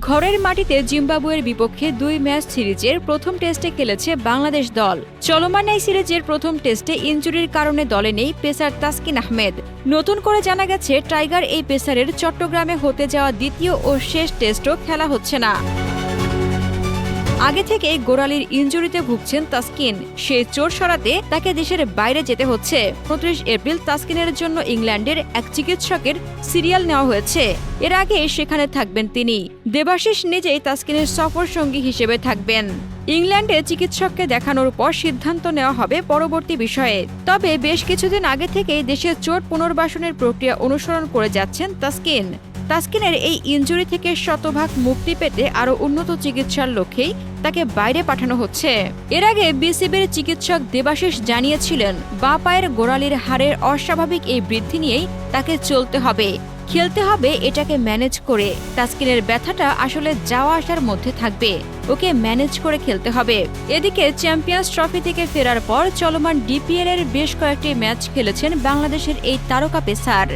ঘরের মাটিতে জিম্বাবুয়ের বিপক্ষে দুই ম্যাচ সিরিজের প্রথম টেস্টে খেলেছে বাংলাদেশ দল। চলমান এই সিরিজের প্রথম টেস্টে ইঞ্জুরির কারণে দলে নেই পেসার তাসকিন আহমেদ। নতুন করে জানা গেছে, টাইগার এই পেসারের চট্টগ্রামে হতে যাওয়া দ্বিতীয় ও শেষ টেস্টও খেলা হচ্ছে না। আগে থেকে গোড়ালির ইনজুরিতে ভুগছেন তাসকিন। সেই চোর সরাতে তাকে দেশের বাইরে যেতে হচ্ছে। উনত্রিশ এপ্রিল তাসকিনের জন্য ইংল্যান্ডের এক চিকিৎসকের সিরিয়াল নেওয়া হয়েছে। এর আগে সেখানে থাকবেন তিনি। দেবাশিস নিজেই তাসকিনের সফর সঙ্গী হিসেবে থাকবেন। ইংল্যান্ডে চিকিৎসককে দেখানোর পর সিদ্ধান্ত নেওয়া হবে পরবর্তী বিষয়ে। তবে বেশ কিছুদিন আগে থেকেই দেশের চোট পুনর্বাসনের প্রক্রিয়া অনুসরণ করে যাচ্ছেন তাসকিন। তাসকিনের এই ইনজুরি থেকে শতভাগ মুক্তি পেতে আরও উন্নত চিকিৎসার লক্ষ্যেই তাকে বাইরে পাঠানো হচ্ছে। এর আগে বিসিবির চিকিৎসক দেবাশিস জানিয়েছিলেন, বাঁ পায়ের গোড়ালির হাড়ের অস্বাভাবিক এই বৃদ্ধি নিয়েই তাকে চলতে হবে। খেলতে হবে এটাকে ম্যানেজ করে। তাসকিনের ব্যথাটা আসলে যাওয়া আসার মধ্যে থাকবে। ওকে ম্যানেজ করে খেলতে হবে। এদিকে চ্যাম্পিয়ন্স ট্রফি থেকে ফেরার পর চলমান ডিপিএল এর বেশ কয়েকটি ম্যাচ খেলেছেন বাংলাদেশের এই তারকা পেসার।